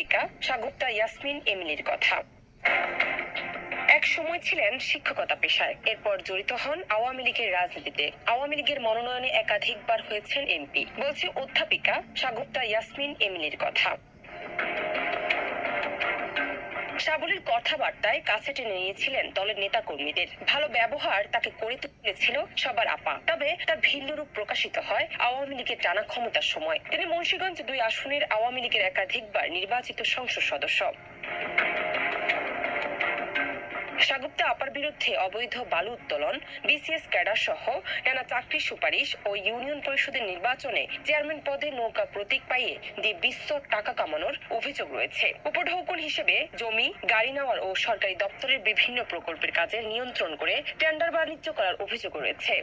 শিক্ষিকা সাগুপ্তা ইয়াসমিন এমিলির কথা। এক সময় ছিলেন শিক্ষকতা পেশায়, এরপর জড়িত হন আওয়ামী লীগের রাজনীতিতে। আওয়ামী লীগের মনোনয়নে একাধিকবার হয়েছেন এমপি। বলছে অধ্যাপিকা সাগুপ্তা ইয়াসমিন এমিলির কথা। সাবলীর কথাবার্তায় কাছে টেনে নিয়েছিলেন দলের নেতা কর্মীদের ভালো ব্যবহার তাকে করে তুলেছিল সবার আপা। তবে তার ভিন্ন রূপ প্রকাশিত হয় আওয়ামী লীগের টানা ক্ষমতার সময়। তিনি মুন্সীগঞ্জ দুই আসনের আওয়ামী লীগের একাধিকবার নির্বাচিত সংসদ সদস্য। সাগুপ্তা আপার বিরুদ্ধে অবৈধ বালু উত্তোলন, বিসিএস ক্যাডার সহ নানা চাকরি সুপারিশ ও ইউনিয়ন পরিষদের নির্বাচনে চেয়ারম্যান পদে নৌকা প্রতীক পাইয়ে দিয়ে বিশ্ব টাকা কামানোর অভিযোগ রয়েছে। উপঢৌকন হিসেবে জমি, গাড়ি নেওয়ার ও সরকারি দপ্তরের বিভিন্ন প্রকল্পের কাজে নিয়ন্ত্রণ করে টেন্ডার বাণিজ্য করার অভিযোগ রয়েছে।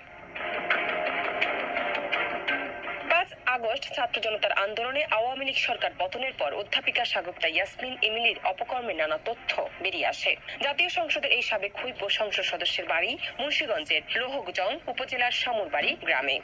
পাঁচ আগস্ট ছাত্র জনতার আন্দোলনে আওয়ামী লীগ সরকার পতনের পর অধ্যাপিকা সাগুপ্তা ইয়াসমিন এমিলির অপকর্মে নানা তথ্য বেরিয়ে আসে। জাতীয় সংসদের এই সাবেক হুইপ সংসদ সদস্যের বাড়ি মুন্সিগঞ্জের লোহগজং উপজেলার সামুরবাড়ি গ্রামে।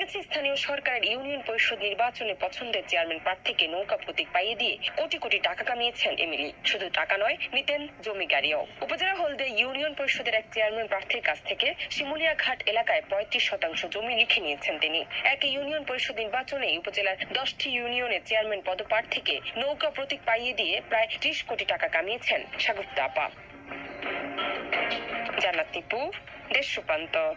গেছে স্থানীয় সরকারের ইউনিয়ন পরিষদ নির্বাচনে পছন্দের চেয়ারম্যান প্রার্থীকে নৌকা প্রতীক পাইয়ে দিয়ে কোটি কোটি টাকা কামিয়েছেন এমিলি শুধু টাকা নয়, নিতেন জমি গাড়িও। উপজেলা হলদে ইউনিয়ন পরিষদের এক চেয়ারম্যান প্রার্থীর কাছ থেকে শিমুলিয়া এলাকায় পঁয়ত্রিশ শতাংশ জমি লিখে নিয়েছেন তিনি। এক ইউনিয়ন পরিষদ নির্বাচনে উপজেলার দশটি ইউনিয়নের চেয়ারম্যান পদপ্রার্থীকে নৌকা প্রতীক পাইয়ে দিয়ে প্রায় ত্রিশ কোটি টাকা কামিয়েছেন সাগুপ্তা আপা। জান্নাত টিপু, দেশ রূপান্তর